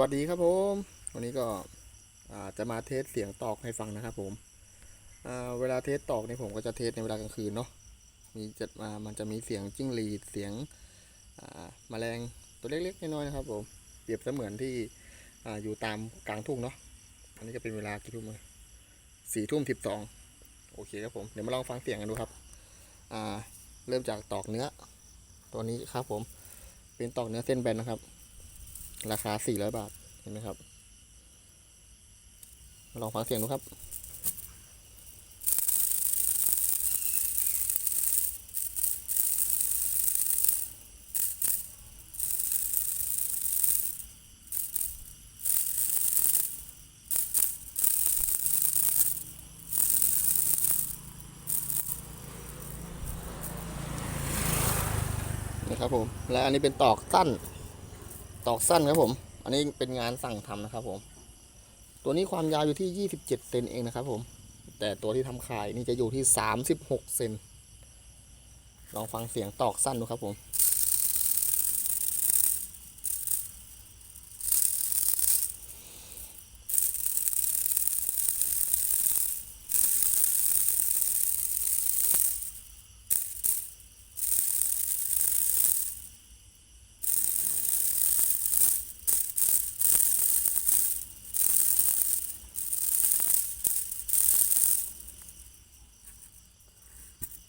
วัสดีครับผม วันนี้ก็จะมาเทสเสียงตอกให้ฟังนะครับผมเวลาเทสตอกนี่ผมก็จะเทสในเวลากลางคืนเนาะมีจะมามันจะมีเสียงจิ้งหรีดเสียงอ่าแมลงตัวเล็กๆน้อยๆนะครับผมเปรียบเสมือนที่ออยู่ตามกลางทุ่งเนาะอันนี้จะเป็นเวลากี่ทุ่มเลยสี่ทุ่มสิบสองโอเคครับผมเดี๋ยวมาลองฟังเสียงกันดูครับเริ่มจากตอกเนื้อตัวนี้ครับผมเป็นตอกเนื้อเส้นแบนนะครับ ราคา 400 บาท เห็นไหมครับมาลองฟังเสียงดูครับนี่ครับผม และอันนี้เป็นตอกสั้น ตอกสั้นครับผม อันนี้เป็นงานสั่งทำนะครับผม ตัวนี้ความยาวอยู่ที่ 27 เซนเองนะครับผม แต่ตัวที่ทำขายนี่จะอยู่ที่ 36 เซน ลองฟังเสียงตอกสั้นดูครับผม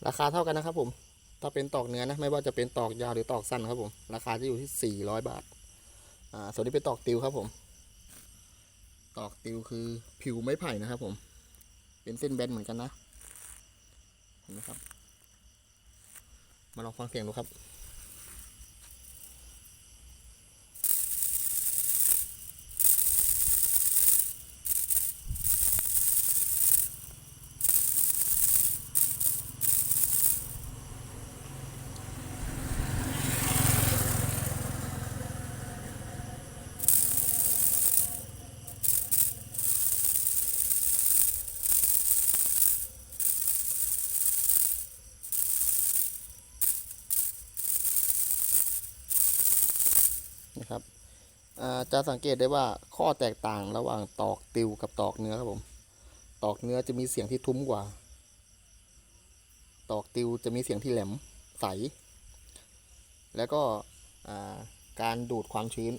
ราคาเท่ากันนะครับผม ถ้าเป็นตอกเนื้อนะ ไม่ว่าจะเป็นตอกยาวหรือตอกสั้นครับผม ราคาจะอยู่ที่ 400 บาท อ่า ส่วนนี้เป็นตอกติวครับผม ตอกติวคือผิวไม้ไผ่นะครับผม เป็นเส้นแบนเหมือนกันนะ เห็นไหมครับ มาลองฟังเสียงดูครับ นะครับจะสังเกตได้ว่าข้อแตกต่างระหว่างตอกติวกับตอกเนื้อครับผม ตอกเนื้อจะมีเสียงที่ทุ้มกว่า ตอกติวจะมีเสียงที่แหลมใส แล้วก็การดูดความชื้น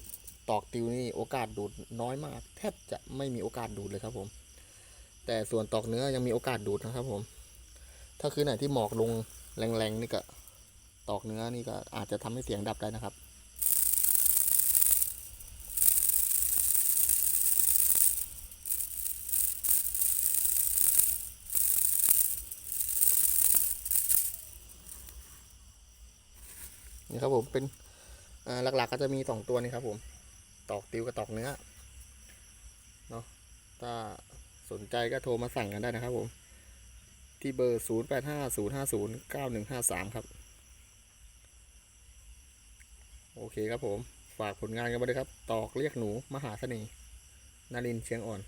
ตอกติวนี่โอกาสดูดน้อยมาก แทบจะไม่มีโอกาสดูดเลยครับผม แต่ส่วนตอกเนื้อยังมีโอกาสดูดนะครับผม ถ้าคือไหนที่หมอกลงแรงๆนี่ก็ตอกเนื้อนี่ก็อาจจะทำให้เสียงดับได้นะครับ นี่ครับผมเป็นหลักๆก็จะมีสองตัวนี้ครับผม ตอกติวกับตอกเนื้อเนาะถ้าสนใจก็โทรมาสั่งกันได้นะครับผม ที่เบอร์ 0 8 5 0 5 0 9 1 5 3 ครับ โอเคครับผม ฝากผลงานกันไปด้วยครับ ตอกเรียกหนู มหาเสน่ห์นารินเชียงอ่อน